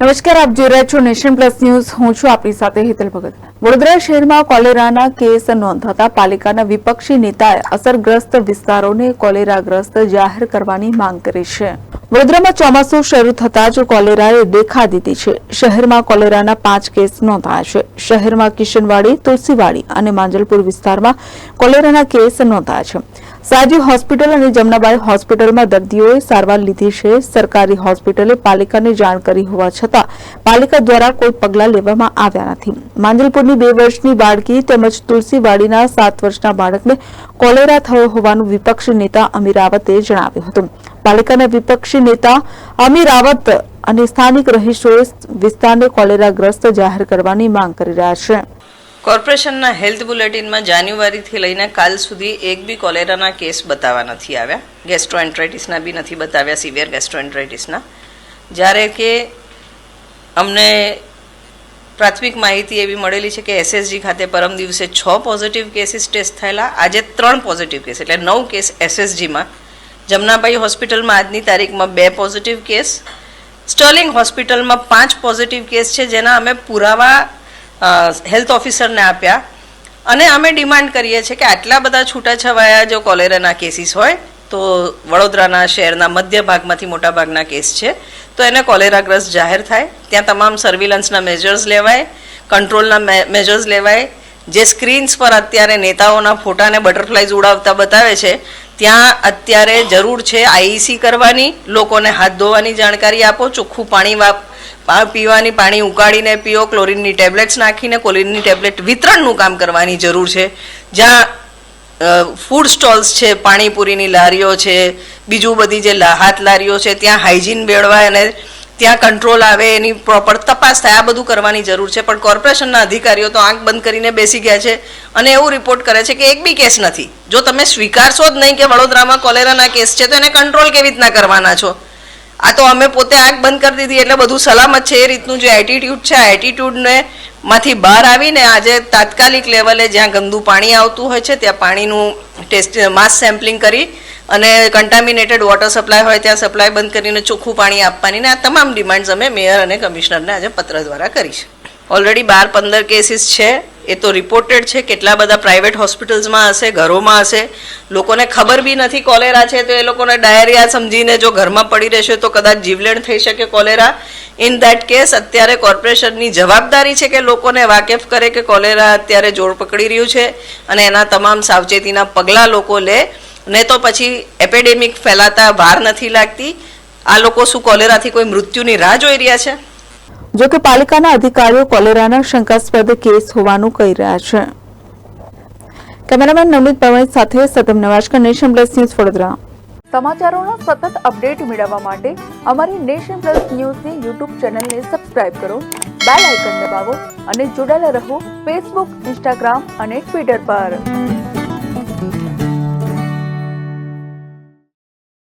નમસ્કાર, આપ જોઈ રહ્યા છો નેશન પ્લસ ન્યૂઝ. હું છું આપની સાથે હેતલ ભગત. વડોદરા શહેરમાં કોલેરાના કેસ નોંધાતા પાલિકાના વિપક્ષી નેતાએ અસરગ્રસ્ત વિસ્તારોને કોલેરાગ્રસ્ત જાહેર કરવાની માંગ કરી છે. વડોદરામાં ચોમાસું શરૂ થતાં જ કોલેરાએ દેખા દીધી છે. શહેરમાં કોલેરાના પાંચ કેસ નોંધાયા છે. શહેરમાં કિશનવાડી, તુલસીવાડી અને માંજલપુર વિસ્તારમાં કોલેરાના કેસ નોંધાયા છે. સાજી હોસ્પિટલ અને જમનાબાઈ હોસ્પિટલમાં દર્દીઓએ સારવાર લીધી છે. સરકારી હોસ્પિટલે પાલિકાને જાણ કરી હોવા છતાં પાલિકા દ્વારા કોઈ પગલાં લેવામાં આવ્યા નથી. માંજલપુરની બે વર્ષની બાળકી તેમજ તુલસીવાડીના સાત વર્ષના બાળકને કોલેરા થયો હોવાનું વિપક્ષી નેતા અમીર રાવતે જણાવ્યું હતું. પાલિકાના વિપક્ષી નેતા અમીર રાવત અને સ્થાનિક રહીશોએ વિસ્તારને કોલેરાગ્રસ્ત જાહેર કરવાની માંગ કરી રહ્યા છે. કોર્પોરેશનના હેલ્થ બુલેટિનમાં જાન્યુઆરીથી લઈને કાલ સુધી એક બી કોલેરાના કેસ બતાવવા નથી આવ્યા. ગેસ્ટ્રોએન્ટ્રાઇટિસના બી નથી બતાવ્યા, સિવિયર ગેસ્ટ્રોએન્ટ્રાઇટિસના. જ્યારે કે અમને પ્રાથમિક માહિતી એવી મળેલી છે કે એસએસજી ખાતે પરમ દિવસે છ પોઝિટિવ કેસીસ ટેસ્ટ થયેલા. આજે ત્રણ પોઝિટિવ કેસ એટલે નવ કેસ એસએસજીમાં જમનાબાઈ હોસ્પિટલમાં આજની તારીખમાં બે પોઝિટિવ કેસ સ્ટર્લિંગ હોસ્પિટલમાં પાંચ પોઝિટિવ કેસ છે, જેના અમે પુરાવા હેલ્થ ઓફિસરને આપ્યા. અને અમે ડિમાન્ડ કરીએ છીએ કે આટલા બધા છૂટાછવાયા જો કોલેરાના કેસીસ હોય, તો વડોદરાના શહેરના મધ્ય ભાગમાંથી મોટા ભાગના કેસ છે. તો એને કોલેરાગ્રસ્ત જાહેર થાય. ત્યાં તમામ સર્વિલન્સના મેજર્સ લેવાય કંટ્રોલના મેજર્સ લેવાય. જે સ્ક્રીન્સ પર અત્યારે નેતાઓના ફોટાને બટરફ્લાઇઝ ઉડાવતા બતાવે છે, ત્યાં અત્યારે જરૂર છે આઈસી કરવાની, લોકોને હાથ ધોવાની જાણકારી આપો, ચોખ્ખું પાણી વાપ પીવાની પાણી ઉકાળીને પીઓ, ક્લોરીનની ટેબ્લેટ્સ નાખીને ક્લોરીનની ટેબ્લેટ વિતરણનું કામ કરવાની જરૂર છે. જ્યાં ફૂડ સ્ટોલ્સ છે, પાણીપુરીની લારીઓ છે, બીજું બધી જે હાથ લારીઓ છે, ત્યાં હાઇજીન બેળવાય અને ત્યાં કંટ્રોલ આવે, એની પ્રોપર તપાસ થાય, આ બધું કરવાની જરૂર છે. પણ કોર્પોરેશનના અધિકારીઓ તો આંખ બંધ કરીને બેસી ગયા છે અને એવું રિપોર્ટ કરે છે કે એક બી કેસ નથી. જો તમે સ્વીકારશો જ નહીં કે વડોદરામાં કોલેરાના કેસ છે, તો એને કંટ્રોલ કેવી રીતના કરવાના છો? આ તો અમે પોતે આંખ બંધ કરી દીધી, એટલે બધું સલામત છે એ રીતનું જે એટીટ્યુડ છે, આ એટીટ્યુડને માંથી બહાર આવીને આજે તાત્કાલિક લેવલે જ્યાં ગંદુ પાણી આવતું હોય છે, ત્યાં પાણીનું ટેસ્ટ માસ સેમ્પલિંગ કરી અને કન્ટામિનેટેડ વોટર સપ્લાય હોય, ત્યાં સપ્લાય બંધ કરીને ચોખ્ખું પાણી આપવાની ને આ તમામ ડિમાન્ડ્સ અમે મેયર અને કમિશનરને આજે પત્ર દ્વારા કરી છે. ઓલરેડી બાર પંદર કેસીસ છે એ તો રિપોર્ટેડ છે, કેટલા બધા પ્રાઇવેટ હોસ્પિટલ્સમાં હશે, ઘરોમાં હશે. લોકોને ખબર બી નથી કોલેરા છે, તો એ લોકોને ડાયરિયા સમજીને જો ઘરમાં પડી રહેશે, તો કદાચ જીવલેણ થઈ શકે કોલેરા. ઇન ધેટ કેસ અત્યારે કોર્પોરેશનની જવાબદારી છે કે લોકોને વાકેફ કરે કે કોલેરા અત્યારે જોર પકડી રહ્યું છે અને એના તમામ સાવચેતીના પગલાં લોકો લે. ને તો પછી એપેડેમિક ફેલાતા વાર નથી લાગતી. આ લોકો શું કોલેરાથી કોઈ મૃત્યુની રાહ જોઈ રહ્યા છે? જો કે પાલિકાના અધિકારીઓ કોલેરાના શંકાસ્પદ કેસ હોવાનું કહી રહ્યા છે. કેમેરામેન નવનીત પવન સાથે Satam Navajkar nation plus news Vadodara. સમાચારોના સતત અપડેટ મેળવવા માટે અમારી નેશન પ્લસ ન્યૂઝની યુટ્યુબ ચેનલને સબસ્ક્રાઇબ કરો, બેલ આઇકન દબાવો અને જોડાયેલા રહો ફેસબુક, ઇન્સ્ટાગ્રામ અને ટ્વિટર પર.